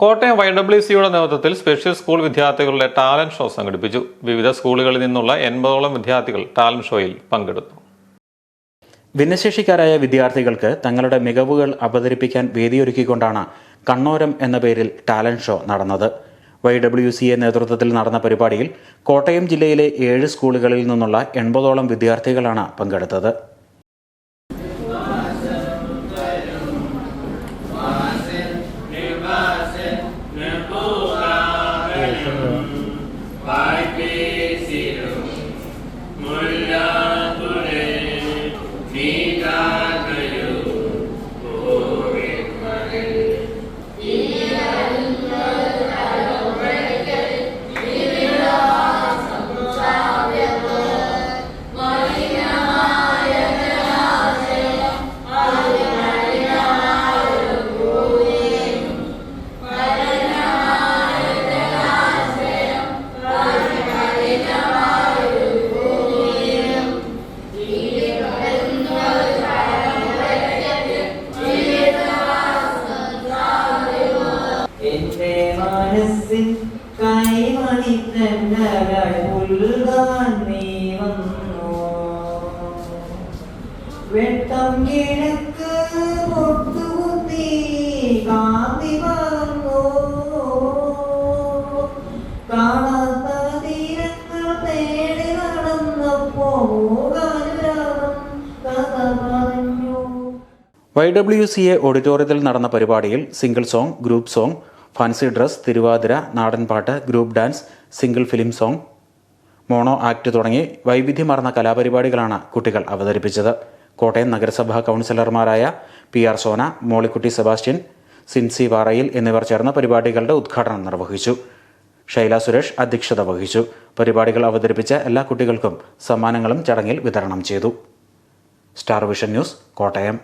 Kottayam Y W സിയുടെ നേതൃത്വത്തിൽ special school വിദ്യാർത്ഥികളുടെ ടാലന്റ് ഷോ സംഘടിപ്പിച്ചു. വിവിധ സ്കൂളുകളിൽ നിന്നുള്ള എൺപതോളം വിദ്യാർത്ഥികൾ ടാലന്റ് ഷോയിൽ പങ്കെടുത്തു. ഭിന്നശേഷിക്കാരായ വിദ്യാർത്ഥികൾക്ക് തങ്ങളുടെ മികവുകൾ അവതരിപ്പിക്കാൻ വേദിയൊരുക്കിക്കൊണ്ടാണ് കണ്ണോരം എന്ന പേരിൽ ടാലന്റ് ഷോ നടന്നത്. വൈ ഡബ്ല്യു സി എ നേതൃത്വത്തിൽ നടന്ന പരിപാടിയിൽ കോട്ടയം ജില്ലയിലെ ഏഴ് സ്കൂളുകളിൽ നിന്നുള്ള എൺപതോളം വിദ്യാർത്ഥികളാണ് പങ്കെടുത്തത്. வாழ்க்கை சிறும் முல்லா മനസ്സിൽ വന്നു. വെട്ടം കിഴക്ക് പൊട്ടുകുത്തി കാന്തി പകർന്നു കാണാത്ത തീരങ്ങൾ തേടി നടന്നപ്പോ വൈ ഡബ്ല്യു സി എ ഓഡിറ്റോറിയത്തിൽ നടന്ന പരിപാടിയിൽ single song group song fancy dress Thiruvathira നാടൻപാട്ട് group dance single film song mono act തുടങ്ങി വൈവിധ്യമാർന്ന കലാപരിപാടികളാണ് കുട്ടികൾ അവതരിപ്പിച്ചത്. കോട്ടയം നഗരസഭാ കൗൺസിലർമാരായ പി ആർ സോന മോളിക്കുട്ടി സെബാസ്റ്റ്യൻ സിൻസി വാറയിൽ എന്നിവർ ചേർന്ന് പരിപാടികളുടെ ഉദ്ഘാടനം നിർവഹിച്ചു. ഷൈല സുരേഷ് അധ്യക്ഷത വഹിച്ചു. പരിപാടികൾ അവതരിപ്പിച്ച എല്ലാ കുട്ടികൾക്കും സമ്മാനങ്ങളും ചടങ്ങിൽ വിതരണം ചെയ്തു. Star Vision News Kottayam.